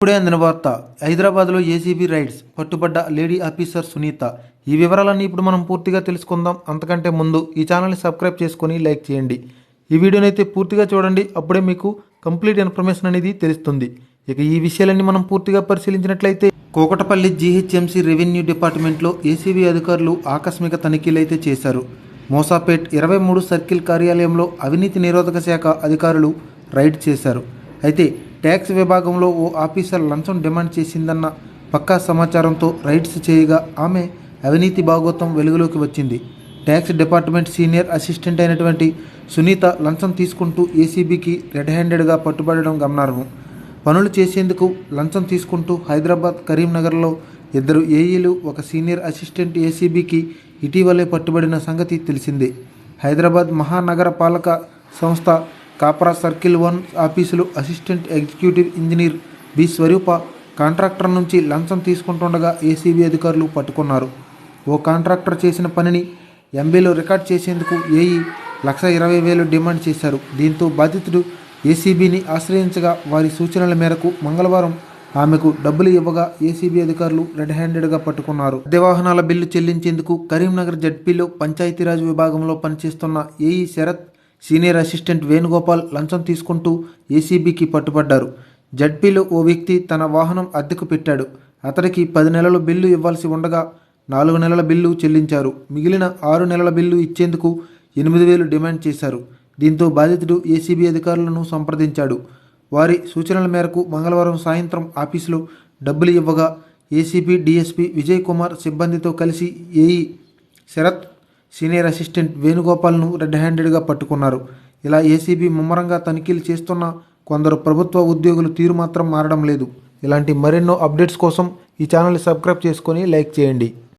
ఇప్పుడే అందిన వార్త. హైదరాబాద్లో ఏసీబీ రైడ్స్. పట్టుబడ్డ లేడీ ఆఫీసర్ సునీత. ఈ వివరాలన్నీ ఇప్పుడు మనం పూర్తిగా తెలుసుకుందాం. అంతకంటే ముందు ఈ ఛానల్ని సబ్స్క్రైబ్ చేసుకొని లైక్ చేయండి. ఈ వీడియోని అయితే పూర్తిగా చూడండి. అప్పుడే మీకు కంప్లీట్ ఇన్ఫర్మేషన్ అనేది తెలుస్తుంది. ఇక ఈ విషయాలన్నీ మనం పూర్తిగా పరిశీలించినట్లయితే కోకటపల్లి జీహెచ్ఎంసీ రెవెన్యూ డిపార్ట్మెంట్లో ఏసీబీ అధికారులు ఆకస్మిక తనిఖీలు అయితే చేశారు. మోసాపేట్ ఇరవై మూడు సర్కిల్ కార్యాలయంలో అవినీతి నిరోధక శాఖ అధికారులు రైడ్ చేశారు. అయితే ట్యాక్స్ విభాగంలో ఓ ఆఫీసర్ లంచం డిమాండ్ చేసిందన్న పక్కా సమాచారంతో రైడ్స్ చేయగా ఆమె అవినీతి భాగోత్వం వెలుగులోకి వచ్చింది. ట్యాక్స్ డిపార్ట్మెంట్ సీనియర్ అసిస్టెంట్ అయినటువంటి సునీత లంచం తీసుకుంటూ ఏసీబీకి రెడ్ హ్యాండెడ్గా పట్టుబడడం గమనార్హం. పనులు చేసేందుకు లంచం తీసుకుంటూ హైదరాబాద్ కరీంనగర్లో ఇద్దరు ఏఈలు ఒక సీనియర్ అసిస్టెంట్ ఏసీబీకి ఇటీవలే పట్టుబడిన సంగతి తెలిసిందే. హైదరాబాద్ మహానగర పాలక సంస్థ కాప్రా సర్కిల్ వన్ ఆఫీసులో assistant executive engineer B Swaroopa contractor నుంచి లంచం తీసుకుంటుండగా ఏసీబీ అధికారులు పట్టుకున్నారు. ఓ కాంట్రాక్టర్ చేసిన పనిని ఎంబీలో రికార్డ్ చేసేందుకు ఏఈ లక్ష ఇరవై వేలు డిమాండ్ చేశారు. దీంతో బాధితుడు ఏసీబీని ఆశ్రయించగా వారి సూచనల మేరకు మంగళవారం ఆమెకు డబ్బులు ఇవ్వగా ఏసీబీ అధికారులు రెడ్ హ్యాండెడ్గా పట్టుకున్నారు. వాహనాల బిల్లు చెల్లించేందుకు కరీంనగర్ జడ్పీలో పంచాయతీరాజ్ విభాగంలో పనిచేస్తున్న AE Sharath senior assistant Venugopal లంచం తీసుకుంటూ ఏసీబీకి పట్టుబడ్డారు. జడ్పీలో ఓ వ్యక్తి తన వాహనం అద్దెకు పెట్టాడు. అతడికి పది నెలల బిల్లు ఇవ్వాల్సి ఉండగా నాలుగు నెలల బిల్లు చెల్లించారు. మిగిలిన ఆరు నెలల బిల్లు ఇచ్చేందుకు ఎనిమిది వేలు డిమాండ్ చేశారు. దీంతో బాధితుడు ఏసీబీ అధికారులను సంప్రదించాడు. వారి సూచనల మేరకు మంగళవారం సాయంత్రం ఆఫీసులో డబ్బులు ఇవ్వగా ఏసీబీ డీఎస్పీ విజయ్ కుమార్ సిబ్బందితో కలిసి ఏఈ శరత్ సీనియర్ అసిస్టెంట్ వేణుగోపాల్ను రెడ్ హ్యాండెడ్గా పట్టుకున్నారు. ఇలా ఏసీబీ ముమ్మరంగా తనిఖీలు చేస్తున్న కొందరు ప్రభుత్వ ఉద్యోగులు తీరు మాత్రం మారడం లేదు. ఇలాంటి మరెన్నో అప్డేట్స్ కోసం ఈ ఛానల్ని సబ్స్క్రైబ్ చేసుకొని లైక్ చేయండి.